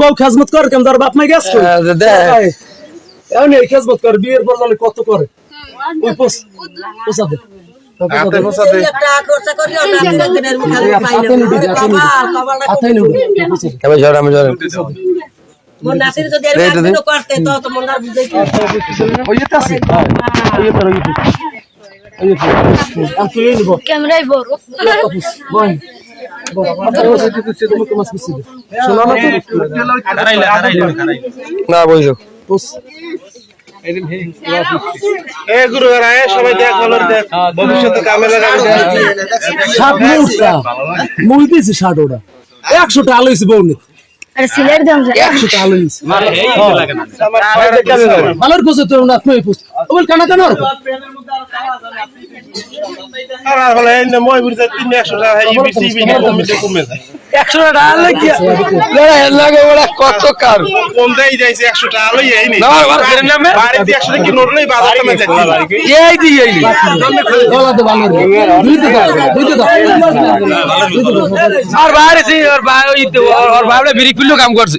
বউ খাজমত করে কেমন তার মাই হ্যাঁ, এই করে বিয়ের পর কত করে হাতে পোসা দে। ঝড় আমি ঝড় ক্যামেরায় বড়। শোনা না তো না বইছো পোস এ গুরু রায় সবাই দেখ ভালো দেখ। ভবিষ্যতে কামে লাগাবে ষাট মুখটা মুই দিয়েছি ষাট ওটা একশো টাকা লইছি বউনি। একশো ভালোর পোষে তো না তুই ওই কানা কেন আর হলে মই বুঝতে তিন একশো টাকা কমে যায়। একশো টাকা লাগে লাগে ওরা কত কার? কম দেই যাইছে একশো টাকা লই এই নেই না আর ফেরেন না মে বাড়িতে একশো টাকা কি নোট লই বাজার কামে যাচ্ছে এই দি এই দি গলা তো ভালো। দুইতে দাও দুইতে দাও আর বাইরে সি আর ওই কাম করছে।